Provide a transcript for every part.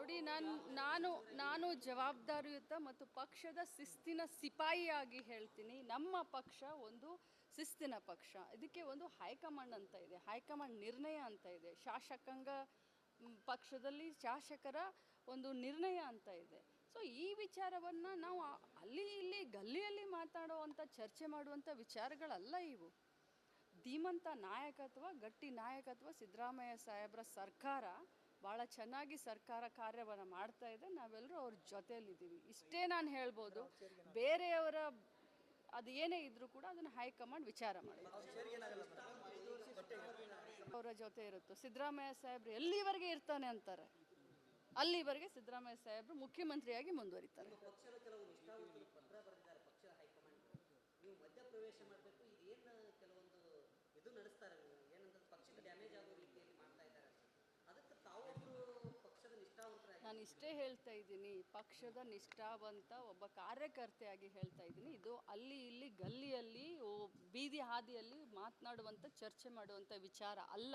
ನೋಡಿ, ನಾನು ನಾನು ನಾನು ಜವಾಬ್ದಾರಿಯುತ ಮತ್ತು ಪಕ್ಷದ ಶಿಸ್ತಿನ ಸಿಪಾಯಿಯಾಗಿ ಹೇಳ್ತೀನಿ. ನಮ್ಮ ಪಕ್ಷ ಒಂದು ಶಿಸ್ತಿನ ಪಕ್ಷ. ಇದಕ್ಕೆ ಒಂದು ಹೈಕಮಾಂಡ್ ಅಂತ ಇದೆ. ಹೈಕಮಾಂಡ್ ನಿರ್ಣಯ ಅಂತ ಇದೆ. ಶಾಸಕಾಂಗ ಪಕ್ಷದಲ್ಲಿ ಶಾಸಕರ ಒಂದು ನಿರ್ಣಯ ಅಂತ ಇದೆ. ಸೊ ಈ ವಿಚಾರವನ್ನು ನಾವು ಅಲ್ಲಿ ಇಲ್ಲಿ ಗಲ್ಲಿಯಲ್ಲಿ ಮಾತಾಡುವಂಥ ಚರ್ಚೆ ಮಾಡುವಂಥ ವಿಚಾರಗಳಲ್ಲ ಇವು. ಧೀಮಂತ ನಾಯಕತ್ವ, ಗಟ್ಟಿ ನಾಯಕತ್ವ ಸಿದ್ದರಾಮಯ್ಯ ಸಾಹೇಬರ ಸರ್ಕಾರ ಭಾಳ ಚೆನ್ನಾಗಿ ಸರ್ಕಾರ ಕಾರ್ಯವನ್ನು ಮಾಡ್ತಾ ಇದೆ. ನಾವೆಲ್ಲರೂ ಅವ್ರ ಜೊತೆಯಲ್ಲಿದ್ದೀವಿ. ಇಷ್ಟೇ ನಾನು ಹೇಳ್ಬೋದು, ಬೇರೆಯವರ ಅದು ಏನೇ ಇದ್ರೂ ಕೂಡ ಅದನ್ನು ಹೈಕಮಾಂಡ್ ವಿಚಾರ ಮಾಡಿ. ಅವರ ಜೊತೆ ಇರುತ್ತೋ. ಸಿದ್ದರಾಮಯ್ಯ ಸಾಹೇಬ್ರು ಎಲ್ಲಿವರೆಗೆ ಇರ್ತಾನೆ ಅಂತಾರೆ? ಅಲ್ಲಿವರೆಗೆ ಸಿದ್ದರಾಮಯ್ಯ ಸಾಹೇಬ್ರು ಮುಖ್ಯಮಂತ್ರಿಯಾಗಿ ಮುಂದುವರಿತಾರೆ ಪಕ್ಷದ ಕೆಲವು ನಿಷ್ಠಾವಂತರು ಪತ್ರ ಬರೆದಿದ್ದಾರೆ ಪಕ್ಷದ ಹೈಕಮಾಂಡ್ ನೀವು ಮಧ್ಯಪ್ರವೇಶ ಮಾಡಬೇಕು ಇದೇನು ಕೆಲವೊಂದು ಇದು ನಡೆಸ್ತಾರೆ ಏನಂದ್ರೆ ಪಕ್ಷಕ್ಕೆ ಡ್ಯಾಮೇಜ್ ಆಗೋ ರೀತಿಯಲ್ಲಿ ಮಾಡ್ತಾ ಇದ್ದಾರೆ ಅದಕ್ಕೆ ತಾವೊಬ್ಬರು ಪಕ್ಷದ ನಿಷ್ಠಾವಂತರಾಗಿ ನಾನು ಇಷ್ಟೇ ಹೇಳ್ತಾ ಇದ್ದೀನಿ ಪಕ್ಷದ ನಿಷ್ಠಾವಂತ ಒಬ್ಬ ಕಾರ್ಯಕರ್ತೆಯಾಗಿ ಹೇಳ್ತಾ ಇದ್ದೀನಿ. ಇದು ಅಲ್ಲಿ ಇಲ್ಲಿ ಗಲ್ಲಿಯಲ್ಲಿ ಬೀದಿ ಹಾದಿಯಲ್ಲಿ ಮಾತನಾಡುವಂಥ ಚರ್ಚೆ ಮಾಡುವಂಥ ವಿಚಾರ ಅಲ್ಲ.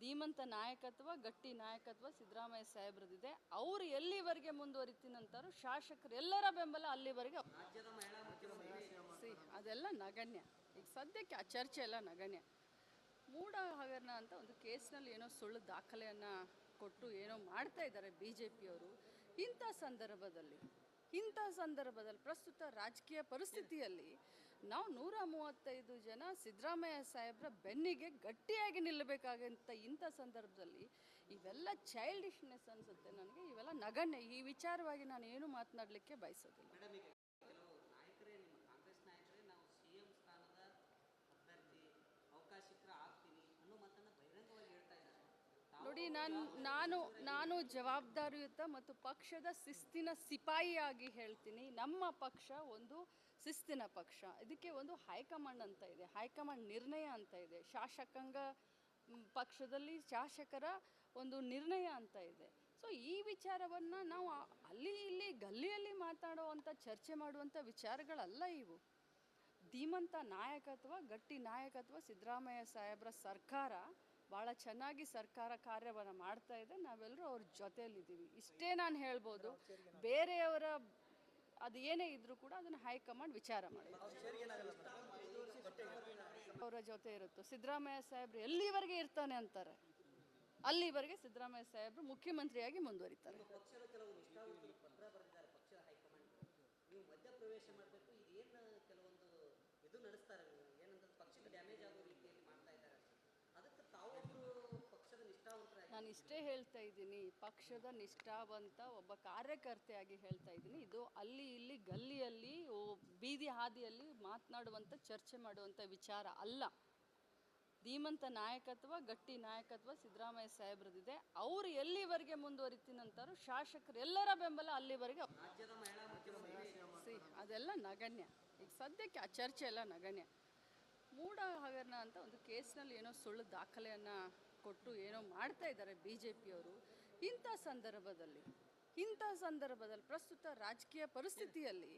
ಧೀಮಂತ ನಾಯಕತ್ವ ಗಟ್ಟಿ ನಾಯಕತ್ವ ಸಿದ್ದರಾಮಯ್ಯ ಸಾಹೇಬ್ರದಿದೆ ಅವರು ಎಲ್ಲಿವರೆಗೆ ಮುಂದುವರಿತೀನಂತಾರೋ ಶಾಸಕರು ಎಲ್ಲರ ಬೆಂಬಲ ಅಲ್ಲಿವರೆಗೆ ಸಿ ಅದೆಲ್ಲ ನಗಣ್ಯ. ಈಗ ಸದ್ಯಕ್ಕೆ ಆ ಚರ್ಚೆ ಎಲ್ಲ ನಗಣ್ಯ. ಮೂಡ ಹಗರಣ ಅಂತ ಒಂದು ಕೇಸ್ನಲ್ಲಿ ಏನೋ ಸುಳ್ಳು ದಾಖಲೆಯನ್ನು ಕೊಟ್ಟು ಏನೋ ಮಾಡ್ತಾ ಇದ್ದಾರೆ ಬಿ ಜೆ ಪಿಯವರು ಇಂಥ ಸಂದರ್ಭದಲ್ಲಿ ಇಂಥ ಸಂದರ್ಭದಲ್ಲಿ ಪ್ರಸ್ತುತ ರಾಜಕೀಯ ಪರಿಸ್ಥಿತಿಯಲ್ಲಿ ನಾವು ನೂರ ಮೂವತ್ತೈದು ಜನ ಸಿದ್ದರಾಮಯ್ಯ ಸಾಹೇಬ್ರ ಬೆನ್ನಿಗೆ ಗಟ್ಟಿಯಾಗಿ ನಿಲ್ಲಬೇಕಾಗಂತ ಇಂಥ ಸಂದರ್ಭದಲ್ಲಿ ಇವೆಲ್ಲ ಚೈಲ್ಡಿಶ್ನೆಸ್ ಅನಿಸುತ್ತೆ ನನಗೆ. ಇವೆಲ್ಲ ನಗಣ್ಯ. ಈ ವಿಚಾರವಾಗಿ ನಾನು ಏನು ಮಾತನಾಡಲಿಕ್ಕೆ ಬಯಸೋದಿಲ್ಲ. ನೋಡಿ, ನಾನು ನಾನು ನಾನು ಜವಾಬ್ದಾರಿಯುತ ಮತ್ತು ಪಕ್ಷದ ಶಿಸ್ತಿನ ಸಿಪಾಯಿಯಾಗಿ ಹೇಳ್ತೀನಿ. ನಮ್ಮ ಪಕ್ಷ ಒಂದು ಶಿಸ್ತಿನ ಪಕ್ಷ. ಇದಕ್ಕೆ ಒಂದು ಹೈಕಮಾಂಡ್ ಅಂತ ಇದೆ. ಹೈಕಮಾಂಡ್ ನಿರ್ಣಯ ಅಂತ ಇದೆ. ಶಾಸಕಾಂಗ ಪಕ್ಷದಲ್ಲಿ ಶಾಸಕರ ಒಂದು ನಿರ್ಣಯ ಅಂತ ಇದೆ. ಸೊ ಈ ವಿಚಾರವನ್ನು ನಾವು ಅಲ್ಲಿ ಇಲ್ಲಿ ಗಲ್ಲಿಯಲ್ಲಿ ಮಾತಾಡುವಂಥ ಚರ್ಚೆ ಮಾಡುವಂಥ ವಿಚಾರಗಳಲ್ಲ ಇವು. ಧೀಮಂತ ನಾಯಕತ್ವ, ಗಟ್ಟಿ ನಾಯಕತ್ವ ಸಿದ್ದರಾಮಯ್ಯ ಸಾಹೇಬ್ರ ಸರ್ಕಾರ ಭಾಳ ಚೆನ್ನಾಗಿ ಸರ್ಕಾರ ಕಾರ್ಯವನ್ನು ಮಾಡ್ತಾ ಇದೆ. ನಾವೆಲ್ಲರೂ ಅವ್ರ ಜೊತೆಯಲ್ಲಿದ್ದೀವಿ. ಇಷ್ಟೇ ನಾನು ಹೇಳ್ಬೋದು, ಬೇರೆಯವರ ಅದು ಏನೇ ಇದ್ರೂ ಕೂಡ ಅದನ್ನು ಹೈಕಮಾಂಡ್ ವಿಚಾರ ಮಾಡಿ ಅವರ ಜೊತೆ ಇರುತ್ತೋ. ಸಿದ್ದರಾಮಯ್ಯ ಸಾಹೇಬ್ರು ಎಲ್ಲಿವರೆಗೆ ಇರ್ತಾನೆ ಅಂತಾರೆ? ಅಲ್ಲಿವರೆಗೆ ಸಿದ್ದರಾಮಯ್ಯ ಸಾಹೇಬ್ರು ಮುಖ್ಯಮಂತ್ರಿಯಾಗಿ ಮುಂದುವರಿತಾರೆ ಪಕ್ಷದ ಕೆಲವು ನಿಷ್ಠಾವಂತರು ಪತ್ರ ಬರೆದಿದ್ದಾರೆ ಪಕ್ಷದ ಹೈಕಮಾಂಡ್ ನೀವು ಮಧ್ಯಪ್ರವೇಶ ಮಾಡಬೇಕು ಇದೇನು ಕೆಲವೊಂದು ಇದು ನಡೆಸ್ತಾರೆ ಏನಂದ್ರೆ ಪಕ್ಷಕ್ಕೆ ಡ್ಯಾಮೇಜ್ ಆಗೋ ರೀತಿಯಲ್ಲಿ ಮಾಡ್ತಾ ಇದ್ದಾರೆ ಅದಕ್ಕೆ ತಾವೊಬ್ಬರು ಪಕ್ಷದ ನಿಷ್ಠಾವಂತರಾಗಿ ನಾನು ಇಷ್ಟೇ ಹೇಳ್ತಾ ಇದ್ದೀನಿ. ಪಕ್ಷದ ನಿಷ್ಠಾವಂತ ಒಬ್ಬ ಕಾರ್ಯಕರ್ತೆಯಾಗಿ ಹೇಳ್ತಾ ಇದ್ದೀನಿ. ಇದು ಅಲ್ಲಿ ಇಲ್ಲಿ ಗಲ್ಲಿಯಲ್ಲಿ ಬೀದಿ ಹಾದಿಯಲ್ಲಿ ಮಾತನಾಡುವಂಥ ಚರ್ಚೆ ಮಾಡುವಂಥ ವಿಚಾರ ಅಲ್ಲ. ಧೀಮಂತ ನಾಯಕತ್ವ ಗಟ್ಟಿ ನಾಯಕತ್ವ ಸಿದ್ದರಾಮಯ್ಯ ಸಾಹೇಬ್ರದಿದೆ ಅವರು ಎಲ್ಲಿವರೆಗೆ ಮುಂದುವರಿತೀನಂತಾರೋ ಶಾಸಕರು ಎಲ್ಲರ ಬೆಂಬಲ ಅಲ್ಲಿವರೆಗೆ ಸಿ ಅದೆಲ್ಲ ನಗಣ್ಯ. ಈಗ ಸದ್ಯಕ್ಕೆ ಆ ಚರ್ಚೆ ಎಲ್ಲ ನಗಣ್ಯ. ಮೂಢ ಹಗರಣ ಅಂತ ಒಂದು ಕೇಸ್ನಲ್ಲಿ ಏನೋ ಸುಳ್ಳು ದಾಖಲೆಯನ್ನು ಕೊಟ್ಟು ಏನೋ ಮಾಡ್ತಾ ಇದ್ದಾರೆ ಬಿ ಜೆ ಪಿಯವರು ಇಂಥ ಸಂದರ್ಭದಲ್ಲಿ ಇಂಥ ಸಂದರ್ಭದಲ್ಲಿ ಪ್ರಸ್ತುತ ರಾಜಕೀಯ ಪರಿಸ್ಥಿತಿಯಲ್ಲಿ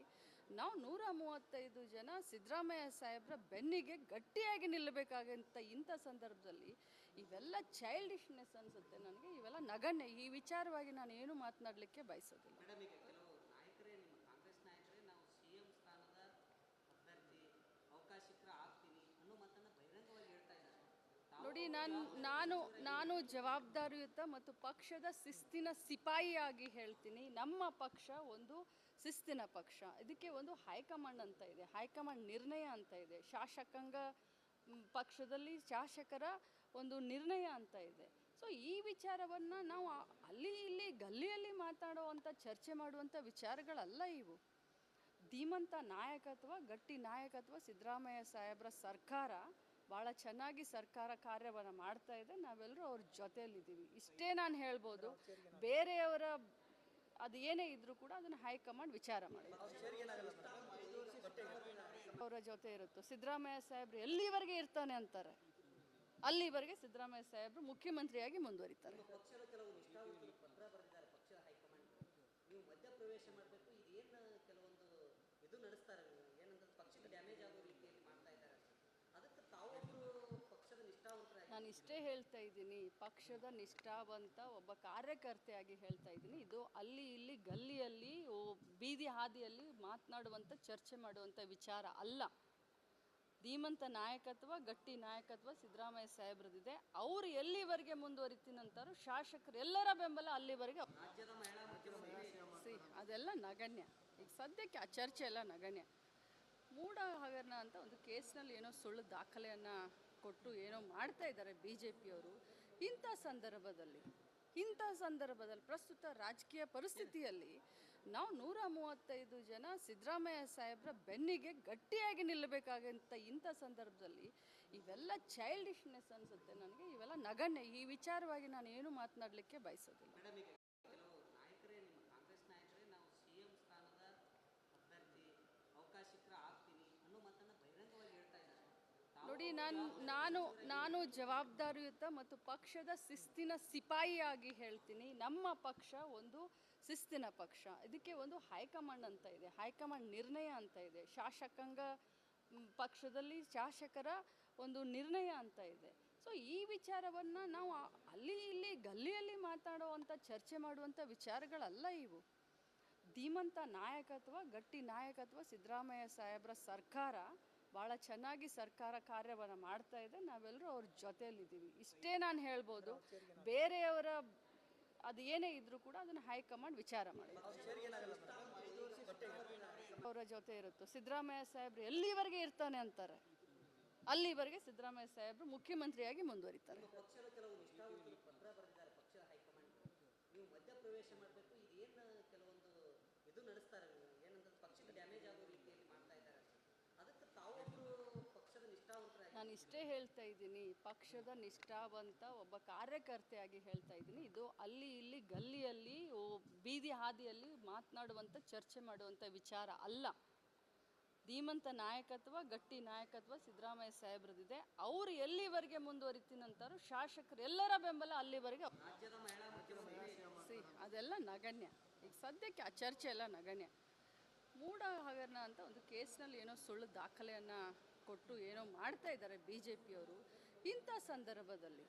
ನಾವು ನೂರ ಮೂವತ್ತೈದು ಜನ ಸಿದ್ದರಾಮಯ್ಯ ಸಾಹೇಬ್ರ ಬೆನ್ನಿಗೆ ಗಟ್ಟಿಯಾಗಿ ನಿಲ್ಲಬೇಕಾಗಂತ ಇಂಥ ಸಂದರ್ಭದಲ್ಲಿ ಇವೆಲ್ಲ ಚೈಲ್ಡಿಶ್ನೆಸ್ ಅನಿಸುತ್ತೆ ನನಗೆ, ಇವೆಲ್ಲ ನಗಣ್ಯ. ಈ ವಿಚಾರವಾಗಿ ನಾನು ಏನು ಮಾತನಾಡಲಿಕ್ಕೆ ಬಯಸೋದಿಲ್ಲ. ನಾನು ನಾನು ನಾನು ಜವಾಬ್ದಾರಿಯುತ ಮತ್ತು ಪಕ್ಷದ ಶಿಸ್ತಿನ ಸಿಪಾಯಿಯಾಗಿ ಹೇಳ್ತೀನಿ. ನಮ್ಮ ಪಕ್ಷ ಒಂದು ಶಿಸ್ತಿನ ಪಕ್ಷ. ಇದಕ್ಕೆ ಒಂದು ಹೈಕಮಾಂಡ್ ಅಂತ ಇದೆ. ಹೈಕಮಾಂಡ್ ನಿರ್ಣಯ ಅಂತ ಇದೆ. ಶಾಸಕಾಂಗ ಪಕ್ಷದಲ್ಲಿ ಶಾಸಕರ ಒಂದು ನಿರ್ಣಯ ಅಂತ ಇದೆ. ಸೊ ಈ ವಿಚಾರವನ್ನು ನಾವು ಅಲ್ಲಿ ಇಲ್ಲಿ ಗಲ್ಲಿಯಲ್ಲಿ ಮಾತಾಡುವಂಥ ಚರ್ಚೆ ಮಾಡುವಂಥ ವಿಚಾರಗಳಲ್ಲ ಇವು. ಧೀಮಂತ ನಾಯಕತ್ವ, ಗಟ್ಟಿ ನಾಯಕತ್ವ ಸಿದ್ದರಾಮಯ್ಯ ಸಾಹೇಬರ ಸರ್ಕಾರ ಭಾಳ ಚೆನ್ನಾಗಿ ಸರ್ಕಾರ ಕಾರ್ಯವನ್ನು ಮಾಡ್ತಾ ಇದೆ. ನಾವೆಲ್ಲರೂ ಅವ್ರ ಜೊತೆಯಲ್ಲಿದ್ದೀವಿ. ಇಷ್ಟೇ ನಾನು ಹೇಳ್ಬೋದು, ಬೇರೆಯವರ ಅದು ಏನೇ ಇದ್ರೂ ಕೂಡ ಅದನ್ನು ಹೈಕಮಾಂಡ್ ವಿಚಾರ ಮಾಡಿ. ಅವರ ಜೊತೆ ಇರುತ್ತೋ. ಸಿದ್ದರಾಮಯ್ಯ ಸಾಹೇಬ್ರು ಎಲ್ಲಿವರೆಗೆ ಇರ್ತಾನೆ ಅಂತಾರೆ? ಅಲ್ಲಿವರೆಗೆ ಸಿದ್ದರಾಮಯ್ಯ ಸಾಹೇಬ್ರು ಮುಖ್ಯಮಂತ್ರಿಯಾಗಿ ಮುಂದುವರಿತಾರೆ. ಮಧ್ಯಪ್ರವೇಶ ಮಾಡಬೇಕು ಇದು ನಡೆಸ್ತಾರೆ ನಾನು ಇಷ್ಟೇ ಹೇಳ್ತಾ ಇದ್ದೀನಿ ಪಕ್ಷದ ನಿಷ್ಠಾವಂತ ಒಬ್ಬ ಕಾರ್ಯಕರ್ತೆಯಾಗಿ ಹೇಳ್ತಾ ಇದ್ದೀನಿ. ಇದು ಅಲ್ಲಿ ಇಲ್ಲಿ ಗಲ್ಲಿಯಲ್ಲಿ ಬೀದಿ ಹಾದಿಯಲ್ಲಿ ಮಾತನಾಡುವಂಥ ಚರ್ಚೆ ಮಾಡುವಂಥ ವಿಚಾರ ಅಲ್ಲ. ಧೀಮಂತ ನಾಯಕತ್ವ ಗಟ್ಟಿ ನಾಯಕತ್ವ ಸಿದ್ದರಾಮಯ್ಯ ಸಾಹೇಬ್ರದಿದೆ ಅವರು ಎಲ್ಲಿವರೆಗೆ ಮುಂದುವರಿತೀನಂತಾರೋ ಶಾಸಕರು ಎಲ್ಲರ ಬೆಂಬಲ ಅಲ್ಲಿವರೆಗೆ ಸಿ ಅದೆಲ್ಲ ನಗಣ್ಯ. ಈಗ ಸದ್ಯಕ್ಕೆ ಆ ಚರ್ಚೆ ಎಲ್ಲ ನಗಣ್ಯ. ಮೂಡ ಹಗರಣ ಅಂತ ಒಂದು ಕೇಸ್ನಲ್ಲಿ ಏನೋ ಸುಳ್ಳು ದಾಖಲೆಯನ್ನು ಕೊಟ್ಟು ಏನೋ ಮಾಡ್ತಾ ಇದ್ದಾರೆ ಬಿ ಜೆ ಪಿಯವರು ಇಂಥ ಸಂದರ್ಭದಲ್ಲಿ ಇಂಥ ಸಂದರ್ಭದಲ್ಲಿ ಪ್ರಸ್ತುತ ರಾಜಕೀಯ ಪರಿಸ್ಥಿತಿಯಲ್ಲಿ ನಾವು ನೂರ ಮೂವತ್ತೈದು ಜನ ಸಿದ್ದರಾಮಯ್ಯ ಸಾಹೇಬ್ರ ಬೆನ್ನಿಗೆ ಗಟ್ಟಿಯಾಗಿ ನಿಲ್ಲಬೇಕಾಗಂತ ಇಂಥ ಸಂದರ್ಭದಲ್ಲಿ ಇವೆಲ್ಲ ಚೈಲ್ಡಿಶ್ನೆಸ್ ಅನಿಸುತ್ತೆ ನನಗೆ. ಇವೆಲ್ಲ ನಗಣ್ಯ. ಈ ವಿಚಾರವಾಗಿ ನಾನು ಏನು ಮಾತನಾಡಲಿಕ್ಕೆ ಬಯಸೋದಿಲ್ಲ. ನೋಡಿ ನಾನು ನಾನು ನಾನು ಜವಾಬ್ದಾರಿಯುತ ಮತ್ತು ಪಕ್ಷದ ಶಿಸ್ತಿನ ಸಿಪಾಯಿಯಾಗಿ ಹೇಳ್ತೀನಿ. ನಮ್ಮ ಪಕ್ಷ ಒಂದು ಶಿಸ್ತಿನ ಪಕ್ಷ. ಇದಕ್ಕೆ ಒಂದು ಹೈಕಮಾಂಡ್ ಅಂತ ಇದೆ. ಹೈಕಮಾಂಡ್ ನಿರ್ಣಯ ಅಂತ ಇದೆ. ಶಾಸಕಾಂಗ ಪಕ್ಷದಲ್ಲಿ ಶಾಸಕರ ಒಂದು ನಿರ್ಣಯ ಅಂತ ಇದೆ. ಸೊ ಈ ವಿಚಾರವನ್ನು ನಾವು ಅಲ್ಲಿ ಇಲ್ಲಿ ಗಲ್ಲಿಯಲ್ಲಿ ಮಾತಾಡುವಂಥ ಚರ್ಚೆ ಮಾಡುವಂಥ ವಿಚಾರಗಳಲ್ಲ ಇವು. ಧೀಮಂತ ನಾಯಕತ್ವ, ಗಟ್ಟಿ ನಾಯಕತ್ವ ಸಿದ್ದರಾಮಯ್ಯ ಸಾಹೇಬರ ಸರ್ಕಾರ ಭಾಳ ಚೆನ್ನಾಗಿ ಸರ್ಕಾರ ಕಾರ್ಯವನ್ನು ಮಾಡ್ತಾ ಇದೆ. ನಾವೆಲ್ಲರೂ ಅವ್ರ ಜೊತೆಯಲ್ಲಿದ್ದೀವಿ. ಇಷ್ಟೇ ನಾನು ಹೇಳ್ಬೋದು, ಬೇರೆಯವರ ಅದು ಏನೇ ಇದ್ರೂ ಕೂಡ ಅದನ್ನು ಹೈಕಮಾಂಡ್ ವಿಚಾರ ಮಾಡಿ ಅವರ ಜೊತೆ ಇರುತ್ತೋ. ಸಿದ್ದರಾಮಯ್ಯ ಸಾಹೇಬ್ರು ಎಲ್ಲಿವರೆಗೆ ಇರ್ತಾನೆ ಅಂತಾರೆ? ಅಲ್ಲಿವರೆಗೆ ಸಿದ್ದರಾಮಯ್ಯ ಸಾಹೇಬ್ರು ಮುಖ್ಯಮಂತ್ರಿಯಾಗಿ ಮುಂದುವರಿತಾರೆ. ಇದು ನಡೆಸ್ತಾರೆ ನಾನು ಇಷ್ಟೇ ಹೇಳ್ತಾ ಇದ್ದೀನಿ ಪಕ್ಷದ ನಿಷ್ಠಾವಂತ ಒಬ್ಬ ಕಾರ್ಯಕರ್ತೆಯಾಗಿ ಹೇಳ್ತಾ ಇದ್ದೀನಿ. ಇದು ಅಲ್ಲಿ ಇಲ್ಲಿ ಗಲ್ಲಿಯಲ್ಲಿ ಬೀದಿ ಹಾದಿಯಲ್ಲಿ ಮಾತನಾಡುವಂಥ ಚರ್ಚೆ ಮಾಡುವಂಥ ವಿಚಾರ ಅಲ್ಲ. ಧೀಮಂತ ನಾಯಕತ್ವ ಗಟ್ಟಿ ನಾಯಕತ್ವ ಸಿದ್ದರಾಮಯ್ಯ ಸಾಹೇಬ್ರದಿದೆ ಅವರು ಎಲ್ಲಿವರೆಗೆ ಮುಂದುವರಿತೀನಂತಾರೋ ಶಾಸಕರು ಎಲ್ಲರ ಬೆಂಬಲ ಅಲ್ಲಿವರೆಗೆ ಸಿ ಅದೆಲ್ಲ ನಗಣ್ಯ. ಈಗ ಸದ್ಯಕ್ಕೆ ಆ ಚರ್ಚೆ ಎಲ್ಲ ನಗಣ್ಯ. ಮೂಡ ಹಗರಣ ಅಂತ ಒಂದು ಕೇಸ್ನಲ್ಲಿ ಏನೋ ಸುಳ್ಳು ದಾಖಲೆಯನ್ನು ಕೊಟ್ಟು ಏನೋ ಮಾಡ್ತಾ ಇದ್ದಾರೆ ಬಿ ಜೆ ಪಿಯವರು ಇಂಥ ಸಂದರ್ಭದಲ್ಲಿ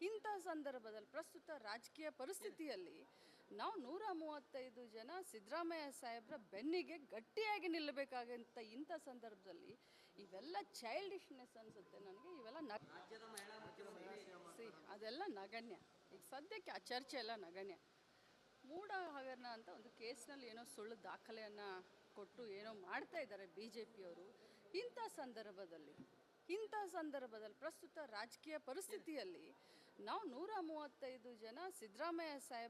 ಇಂಥ ಸಂದರ್ಭದಲ್ಲಿ ಪ್ರಸ್ತುತ ರಾಜಕೀಯ ಪರಿಸ್ಥಿತಿಯಲ್ಲಿ ನಾವು ನೂರ ಮೂವತ್ತೈದು ಜನ ಸಿದ್ದರಾಮಯ್ಯ ಸಾಹೇಬ್ರ ಬೆನ್ನಿಗೆ ಗಟ್ಟಿಯಾಗಿ ನಿಲ್ಲಬೇಕಾಗಂತ ಇಂಥ ಸಂದರ್ಭದಲ್ಲಿ ಇವೆಲ್ಲ ಚೈಲ್ಡಿಶ್ನೆಸ್ ಅನ್ಸುತ್ತೆ ನನಗೆ. ಇವೆಲ್ಲ ನಗ್ ಸಿ. ಅದೆಲ್ಲ ನಗಣ್ಯ. ಈಗ ಸದ್ಯಕ್ಕೆ ಆ ಚರ್ಚೆ ಎಲ್ಲ ನಗಣ್ಯ. ಮೂಡ ಹಗರಣ ಅಂತ ಒಂದು ಕೇಸ್ನಲ್ಲಿ ಏನೋ ಸುಳ್ಳು ದಾಖಲೆಯನ್ನು ಕೊಟ್ಟು ಏನೋ ಮಾಡ್ತಾ ಇದ್ದಾರೆ ಬಿ ಜೆ ಪಿಯವರು ಇಂಥ ಸಂದರ್ಭದಲ್ಲಿ ಇಂಥ ಸಂದರ್ಭದಲ್ಲಿ ಪ್ರಸ್ತುತ ರಾಜಕೀಯ ಪರಿಸ್ಥಿತಿಯಲ್ಲಿ ನಾವು ನೂರ ಮೂವತ್ತೈದು ಜನ ಸಿದ್ದರಾಮಯ್ಯ ಸಾಹೇಬ್ರ